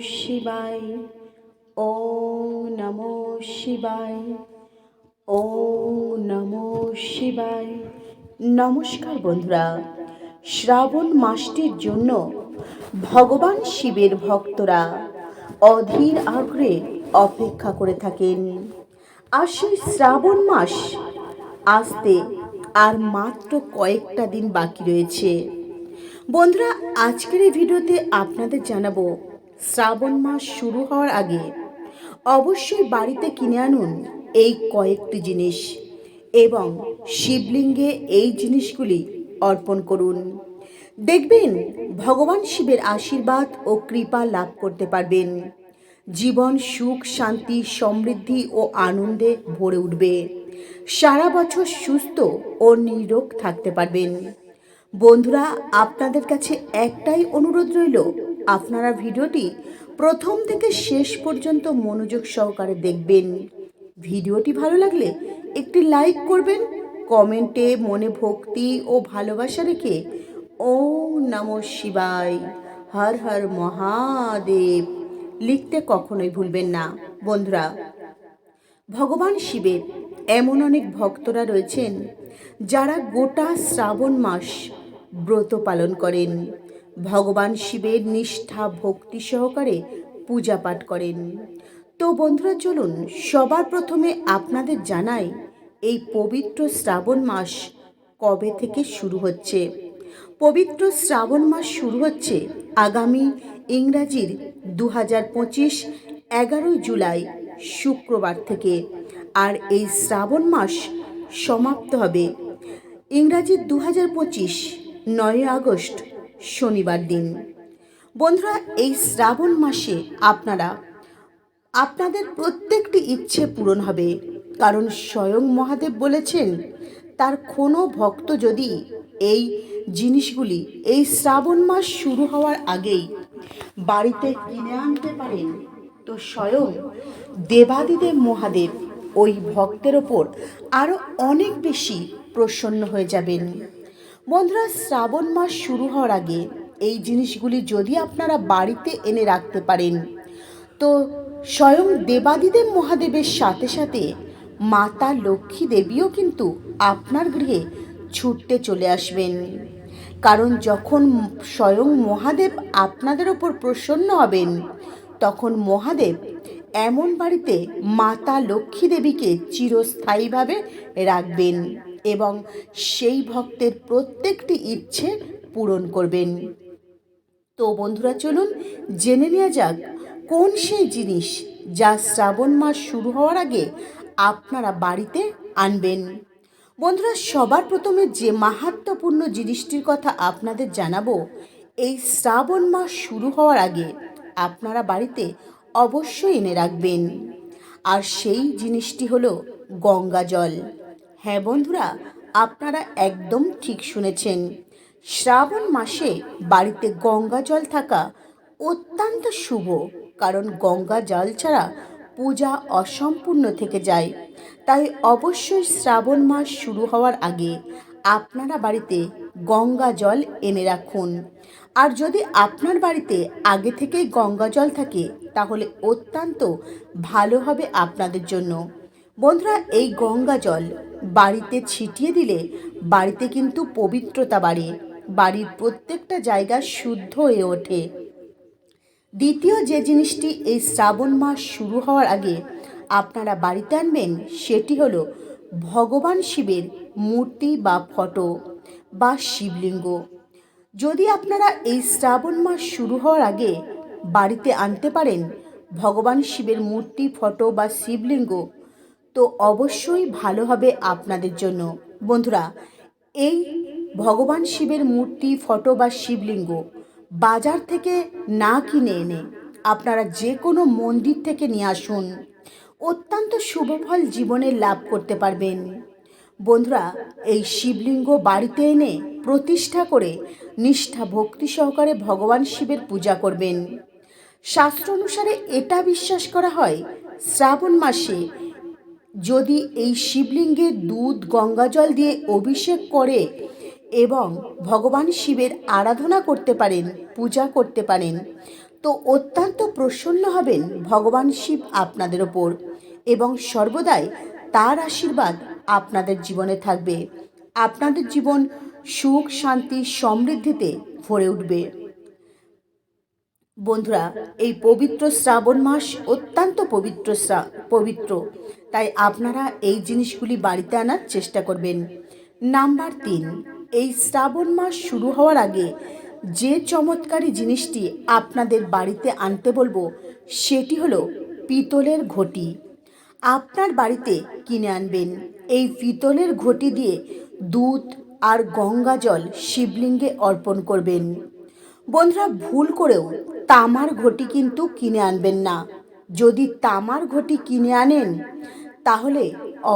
শিবায়। ও নমো শিবায়। ও নমো শিবায়। নমস্কার বন্ধুরা, শ্রাবণ মাসটির জন্য ভগবান শিবের ভক্তরা অধীর আগ্রহে অপেক্ষা করে থাকেন। আর সেই শ্রাবণ মাস আসতে আর মাত্র কয়েকটা দিন বাকি রয়েছে। বন্ধুরা, আজকের এই ভিডিওতে আপনাদের জানাব শ্রাবণ মাস শুরু হওয়ার আগে অবশ্যই বাড়িতে কিনে আনুন এই কয়েকটি জিনিস এবং শিবলিঙ্গে এই জিনিসগুলি অর্পণ করুন। দেখবেন ভগবান শিবের আশীর্বাদ ও কৃপা লাভ করতে পারবেন। জীবন সুখ, শান্তি, সমৃদ্ধি ও আনন্দে ভরে উঠবে। সারা বছর সুস্থ ও নিরোগ থাকতে পারবেন। বন্ধুরা, আপনাদের কাছে একটাই অনুরোধ রইল আপনারা ভিডিওটি প্রথম থেকে শেষ পর্যন্ত মনোযোগ সহকারে দেখবেন। ভিডিওটি ভালো লাগলে একটি লাইক করবেন, কমেন্টে মনে ভক্তি ও ভালোবাসা রেখে ওম নম শিবায়, হর হর মহাদেব লিখতে কখনোই ভুলবেন না। বন্ধুরা, ভগবান শিবের এমন অনেক ভক্তরা রয়েছেন যারা গোটা শ্রাবণ মাস ব্রত পালন করেন। ভগবান শিবের নিষ্ঠা ভক্তি সহকারে পূজা পাঠ করেন। তো বন্ধুরা, চলুন সবার প্রথমে আপনাদের জানাই এই পবিত্র শ্রাবণ মাস কবে থেকে শুরু হচ্ছে? পবিত্র শ্রাবণ মাস শুরু হচ্ছে আগামী ইংরাজির দু হাজার পঁচিশ এগারোই জুলাই শুক্রবার থেকে। আর এই শ্রাবণ মাস সমাপ্ত হবে ইংরাজির দু হাজার পঁচিশ নয় আগস্ট শনিবার দিন। বন্ধুরা, এই শ্রাবণ মাসে আপনারা, আপনাদের প্রত্যেকটি ইচ্ছে পূরণ হবে। কারণ স্বয়ং মহাদেব বলেছেন, তার কোনো ভক্ত যদি এই জিনিসগুলি, এই শ্রাবণ মাস শুরু হওয়ার আগেই বাড়িতে কিনে আনতে পারেন তো স্বয়ং দেবাদিদেব মহাদেব ওই ভক্তের ওপর আরও অনেক বেশি প্রসন্ন হয়ে যাবেন। বন্ধুরা, শ্রাবণ মাস শুরু হওয়ার আগে এই জিনিসগুলি যদি আপনারা বাড়িতে এনে রাখতে পারেন, তো স্বয়ং দেবাদিদেব মহাদেবের সাথে সাথে মাতা লক্ষ্মী দেবীও কিন্তু আপনার গৃহে ছুটতে চলে আসবেন। কারণ যখন স্বয়ং মহাদেব আপনাদের ওপর প্রসন্ন হবেন, তখন মহাদেব এমন বাড়িতে মাতা লক্ষ্মী দেবীকে চিরস্থায়ীভাবে রাখবেন। এবং সেই ভক্তের প্রত্যেকটি ইচ্ছে পূরণ করবেন। তো বন্ধুরা, চলুন জেনে নেওয়া যাক, কোন সেই জিনিস যা শ্রাবণ মাস শুরু হওয়ার আগে আপনারা বাড়িতে আনবেন? বন্ধুরা, সবার প্রথমে যে মাহাত্মপূর্ণ জিনিসটির কথা আপনাদের জানাব, এই শ্রাবণ মাস শুরু হওয়ার আগে আপনারা বাড়িতে অবশ্যই এনে রাখবেন। আর সেই জিনিসটি হলো গঙ্গা জল। হ্যাঁ বন্ধুরা, আপনারা একদম ঠিক শুনেছেন। শ্রাবণ মাসে বাড়িতে গঙ্গা জল থাকা অত্যন্ত শুভ, কারণ গঙ্গা জল ছাড়া পূজা অসম্পূর্ণ থেকে যায়। তাই অবশ্যই শ্রাবণ মাস শুরু হওয়ার আগে আপনারা বাড়িতে গঙ্গা জল এনে রাখুন। আর যদি আপনার বাড়িতে আগে থেকেই গঙ্গা জল থাকে, তাহলে অত্যন্ত ভালো হবে আপনাদের জন্য। বন্ধুরা, এই গঙ্গা জল বাড়িতে ছিটিয়ে দিলে বাড়িতে কিন্তু পবিত্রতা বাড়ে। বাড়ির প্রত্যেকটা জায়গা শুদ্ধ হয়ে ওঠে। দ্বিতীয় যে জিনিসটি এই শ্রাবণ মাস শুরু হওয়ার আগে আপনারা বাড়িতে আনবেন, সেটি হলো ভগবান শিবের মূর্তি বা ফটো বা শিবলিঙ্গ। যদি আপনারা এই শ্রাবণ মাস শুরু হওয়ার আগে বাড়িতে আনতে পারেন, ভগবান শিবের মূর্তি, ফটো বা শিবলিঙ্গ তো অবশ্যই ভালো হবে আপনাদের জন্য। বন্ধুরা, এই ভগবান শিবের মূর্তি, ফটো বা শিবলিঙ্গ বাজার থেকে না কিনে এনে আপনারা যে কোনো মন্দির থেকে নিয়ে আসুন। অত্যন্ত শুভফল জীবনে লাভ করতে পারবেন। বন্ধুরা, এই শিবলিঙ্গ বাড়িতে এনে প্রতিষ্ঠা করে নিষ্ঠা, ভক্তি সহকারে ভগবান শিবের পূজা করবেন। শাস্ত্র অনুসারে এটা বিশ্বাস করা হয়, শ্রাবণ মাসে যদি এই শিবলিঙ্গে দুধ গঙ্গাজল দিয়ে অভিষেক করে এবং ভগবান শিবের আরাধনা করতে পারেন, পূজা করতে পারেন, তো অত্যন্ত প্রসন্ন হবেন ভগবান শিব আপনাদের ওপর এবং সর্বদাই তার আশীর্বাদ আপনাদের জীবনে থাকবে। আপনাদের জীবন সুখ, শান্তি, সমৃদ্ধিতে ভরে উঠবে। বন্ধুরা, এই পবিত্র শ্রাবণ মাস অত্যন্ত পবিত্র পবিত্র। তাই আপনারা এই জিনিসগুলি বাড়িতে আনার চেষ্টা করবেন। নাম্বার তিন, এই শ্রাবণ মাস শুরু হওয়ার আগে যে চমৎকারী জিনিসটি আপনাদের বাড়িতে আনতে বলব, সেটি হলো পিতলের ঘটি। আপনার বাড়িতে কিনে আনবেন। এই পিতলের ঘটি দিয়ে দুধ আর গঙ্গা জল শিবলিঙ্গে অর্পণ করবেন। বন্ধুরা, ভুল করেও তামার ঘটি কিন্তু কিনে আনবেন না। যদি তামার ঘটি কিনে আনেন, তাহলে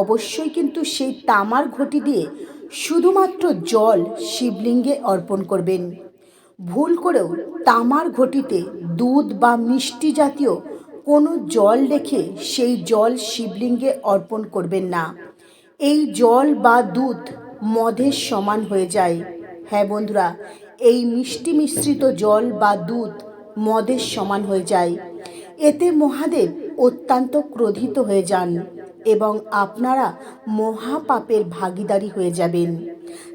অবশ্যই কিন্তু সেই তামার ঘটি দিয়ে শুধুমাত্র জল শিবলিঙ্গে অর্পণ করবেন। ভুল করেও তামার ঘটিতে দুধ বা মিষ্টি জাতীয় কোনো জল রেখে সেই জল শিবলিঙ্গে অর্পণ করবেন না। এই জল বা দুধ মদের সমান হয়ে যায়। হ্যাঁ বন্ধুরা এই মিষ্টি মিশ্রিত জল বা দুধ মদের সমান হয়ে যায়। এতে মহাদেব অত্যন্ত ক্রোধিত হয়ে যান এবং আপনারা মহাপাপের ভাগিদারি হয়ে যাবেন।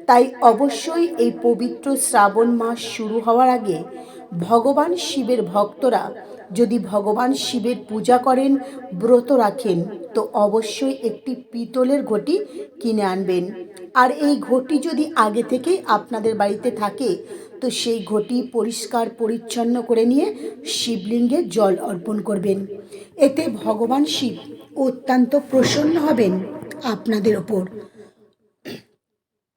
তাই অবশ্যই এই পবিত্র শ্রাবণ মাস শুরু হওয়ার আগে ভগবান শিবের ভক্তরা যদি ভগবান শিবের পূজা করেন, ব্রত রাখেন, তো অবশ্যই একটি পিতলের ঘটি কিনে আনবেন। আর এই ঘটি যদি আগে থেকেই আপনাদের বাড়িতে থাকে, তো সেই ঘটি পরিষ্কার পরিচ্ছন্ন করে নিয়ে শিবলিঙ্গে জল অর্পণ করবেন। এতে ভগবান শিব অত্যন্ত প্রসন্ন হবেন আপনাদের ওপর।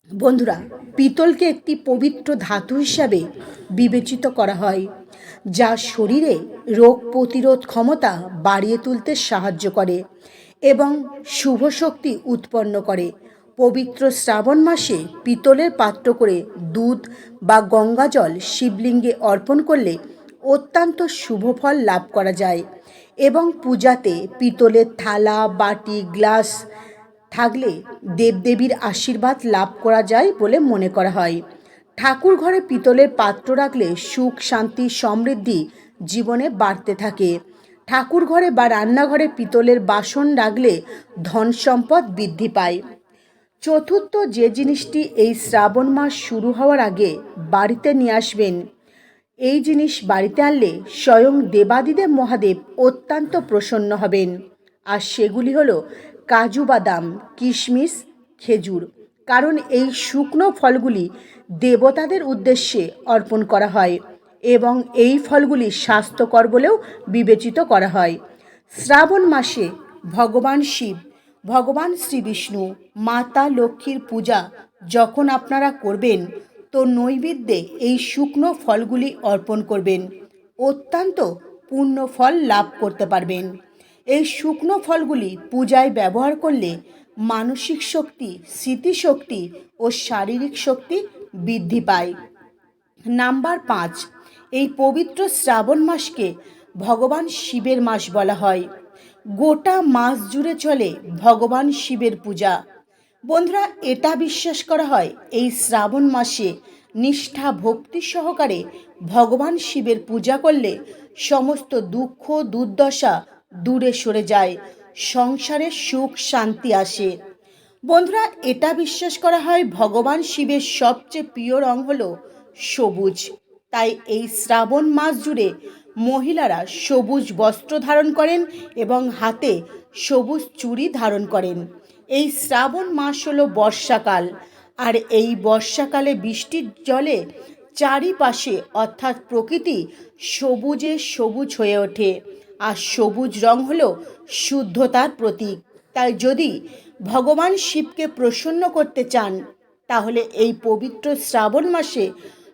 বন্ধুরা, পিতলকে একটি পবিত্র ধাতু হিসাবে বিবেচিত করা হয়, যা শরীরে রোগ প্রতিরোধ ক্ষমতা বাড়িয়ে তুলতে সাহায্য করে এবং শুভ শক্তি উৎপন্ন করে। পবিত্র শ্রাবণ মাসে পিতলের পাত্র করে দুধ বা গঙ্গা জল শিবলিঙ্গে অর্পণ করলে অত্যন্ত শুভ ফল লাভ করা যায় এবং পূজাতে পিতলের থালা, বাটি, গ্লাস থাকলে দেবদেবীর আশীর্বাদ লাভ করা যায় বলে মনে করা হয়। ঠাকুর ঘরে পিতলের পাত্র রাখলে সুখ, শান্তি, সমৃদ্ধি জীবনে বাড়তে থাকে। ঠাকুর ঘরে বা রান্নাঘরে পিতলের বাসন রাখলে ধন সম্পদ বৃদ্ধি পায়। চতুর্থ যে জিনিসটি এই শ্রাবণ মাস শুরু হওয়ার আগে বাড়িতে নিয়ে আসবেন, এই জিনিস বাড়িতে আনলে স্বয়ং দেবাদিদেব মহাদেব অত্যন্ত প্রসন্ন হবেন। আর সেগুলি হলো কাজু বাদাম, কিশমিশ, খেজুর, কারণ এই শুকনো ফলগুলি দেবতাদের উদ্দেশ্যে অর্পণ করা হয় এবং এই ফলগুলি স্বাস্থ্যকর বলেও বিবেচিত করা হয়। শ্রাবণ মাসে ভগবান শিব ভগবান শ্রী বিষ্ণু মাতা লক্ষ্মীর পূজা যখন আপনারা করবেন, তো নৈবেদ্যে এই শুকনো ফলগুলি অর্পণ করবেন। অত্যন্ত পূর্ণ ফল লাভ করতে পারবেন। এই শুকনো ফলগুলি পূজায় ব্যবহার করলে মানসিক শক্তি, স্মৃতিশক্তি ও শারীরিক শক্তি বৃদ্ধি পায়। নাম্বার পাঁচ, এই পবিত্র শ্রাবণ মাসকে ভগবান শিবের মাস বলা হয়। গোটা মাস জুড়ে চলে ভগবান শিবের পূজা। বন্ধুরা, এটা বিশ্বাস করা হয়, এই শ্রাবণ মাসে নিষ্ঠা ভক্তি সহকারে ভগবান শিবের পূজা করলে সমস্ত দুঃখ, দুর্দশা দূরে সরে যায়, সংসারে সুখ, শান্তি আসে। বন্ধুরা, এটা বিশ্বাস করা হয়, ভগবান শিবের সবচেয়ে প্রিয় রং হলো সবুজ। তাই এই শ্রাবণ মাস জুড়ে মহিলারা সবুজ বস্ত্র ধারণ করেন এবং হাতে সবুজ চুড়ি ধারণ করেন। এই শ্রাবণ মাস হলো বর্ষাকাল, আর এই বর্ষাকালে বৃষ্টির জলে চারিপাশে, অর্থাৎ প্রকৃতি, সবুজে সবুজ হয়ে ওঠে, আর সবুজ রং হলো শুদ্ধতার প্রতীক। তাই যদি ভগবান শিবকে প্রসন্ন করতে চান, তাহলে এই পবিত্র শ্রাবণ মাসে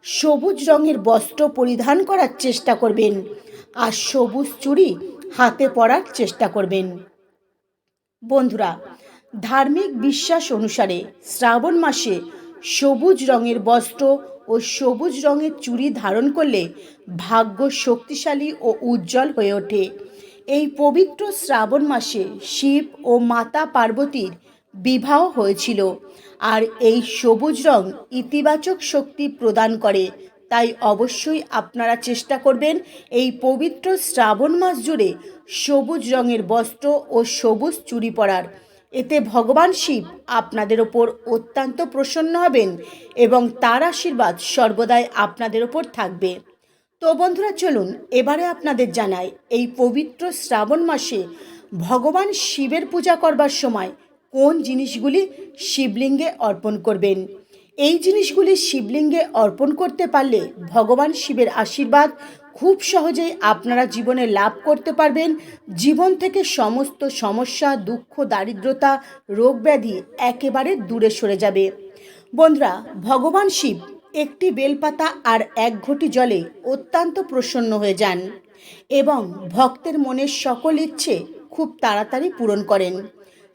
সবুজ রঙের বস্ত্র পরিধান করার চেষ্টা করবেন আর সবুজ চুড়ি হাতে পরার চেষ্টা করবেন। বন্ধুরা, ধার্মিক বিশ্বাস অনুসারে শ্রাবণ মাসে সবুজ রঙের বস্ত্র ও সবুজ রঙের চুড়ি ধারণ করলে ভাগ্য শক্তিশালী ও উজ্জ্বল হয়ে ওঠে। এই পবিত্র শ্রাবণ মাসে শিব ও মাতা পার্বতীর বিবাহ হয়েছিল। আর এই সবুজ রং ইতিবাচক শক্তি প্রদান করে। তাই অবশ্যই আপনারা চেষ্টা করবেন এই পবিত্র শ্রাবণ মাস জুড়ে সবুজ রঙের বস্ত্র ও সবুজ চুড়ি পরার। এতে ভগবান শিব আপনাদের ওপর অত্যন্ত প্রসন্ন হবেন এবং তার আশীর্বাদ সর্বদাই আপনাদের ওপর থাকবে। তো বন্ধুরা, চলুন এবারে আপনাদের জানাই এই পবিত্র শ্রাবণ মাসে ভগবান শিবের পূজা করবার সময় কোন জিনিসগুলি শিবলিঙ্গে অর্পণ করবেন? এই জিনিসগুলি শিবলিঙ্গে অর্পণ করতে পারলে ভগবান শিবের আশীর্বাদ খুব সহজেই আপনারা জীবনে লাভ করতে পারবেন। জীবন থেকে সমস্ত সমস্যা, দুঃখ, দারিদ্রতা রোগ ব্যাধি একেবারে দূরে সরে যাবে। বন্ধুরা, ভগবান শিব একটি বেলপাতা আর এক ঘটি জলে অত্যন্ত প্রসন্ন হয়ে যান এবং ভক্তের মনের সকল ইচ্ছে খুব তাড়াতাড়ি পূরণ করেন।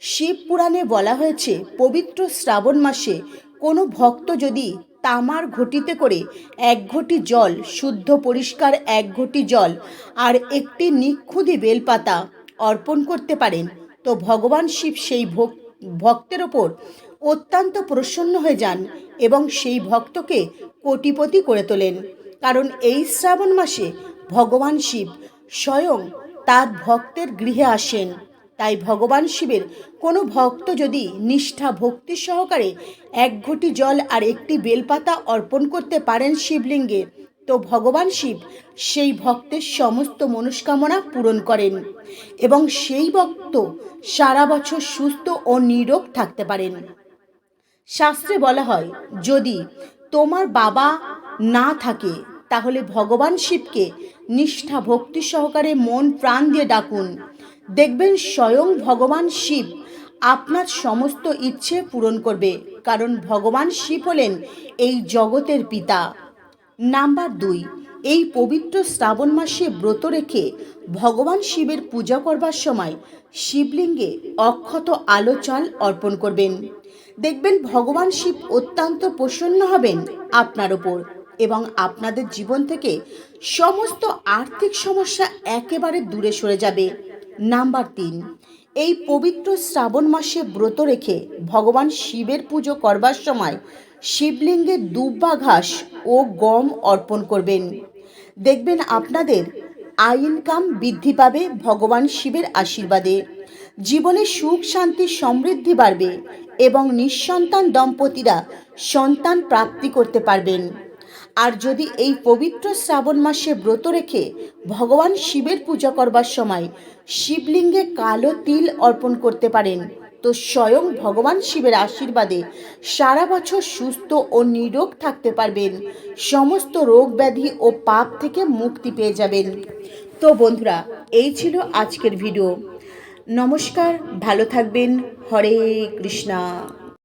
শিব পুরাণে বলা হয়েছে, পবিত্র শ্রাবণ মাসে কোনো ভক্ত যদি তামার ঘটিতে করে এক ঘটি জল, শুদ্ধ পরিষ্কার এক ঘটি জল আর একটি নিক্ষুদি বেলপাতা অর্পণ করতে পারেন, তো ভগবান শিব সেই ভক- ভক্তের ওপর অত্যন্ত প্রসন্ন হয়ে যান এবং সেই ভক্তকে কোটিপতি করে তোলেন। কারণ এই শ্রাবণ মাসে ভগবান শিব স্বয়ং তার ভক্তের গৃহে আসেন। তাই ভগবান শিবের কোনো ভক্ত যদি নিষ্ঠা ভক্তি সহকারে এক ঘটি জল আর একটি বেলপাতা অর্পণ করতে পারেন শিবলিঙ্গে, তো ভগবান শিব সেই ভক্তের সমস্ত মনস্কামনা পূরণ করেন এবং সেই ভক্ত সারা বছর সুস্থ ও নিরোগ থাকতে পারেন। শাস্ত্রে বলা হয়, যদি তোমার বাবা না থাকে, তাহলে ভগবান শিবকে নিষ্ঠা ভক্তি সহকারে মন প্রাণ দিয়ে ডাকুন। দেখবেন স্বয়ং ভগবান শিব আপনার সমস্ত ইচ্ছে পূরণ করবে, কারণ ভগবান শিব হলেন এই জগতের পিতা। নাম্বার দুই, এই পবিত্র শ্রাবণ মাসে ব্রত রেখে ভগবান শিবের পূজা করবার সময় শিবলিঙ্গে অক্ষত আলো চাল অর্পণ করবেন। দেখবেন ভগবান শিব অত্যন্ত প্রসন্ন হবেন আপনার ওপর এবং আপনাদের জীবন থেকে সমস্ত আর্থিক সমস্যা একেবারে দূরে সরে যাবে। নাম্বার তিন, এই পবিত্র শ্রাবণ মাসে ব্রত রেখে ভগবান শিবের পুজো করবার সময় শিবলিঙ্গে দুব্বা ঘাস ও গম অর্পণ করবেন। দেখবেন আপনাদের আয় ইনকাম বৃদ্ধি পাবে ভগবান শিবের আশীর্বাদে। জীবনে সুখ, শান্তি, সমৃদ্ধি বাড়বে এবং নিঃসন্তান দম্পতিরা সন্তান প্রাপ্তি করতে পারবেন। আর যদি এই পবিত্র শ্রাবণ মাসে ব্রত রেখে ভগবান শিবের পূজা করবার সময় শিবলিঙ্গে কালো তিল অর্পণ করতে পারেন, তো স্বয়ং ভগবান শিবের আশীর্বাদে সারা বছর সুস্থ ও নিরোগ থাকতে পারবেন। সমস্ত রোগ ব্যাধি ও পাপ থেকে মুক্তি পেয়ে যাবেন। তো বন্ধুরা, এই ছিল আজকের ভিডিও। নমস্কার, ভালো থাকবেন। হরে কৃষ্ণা।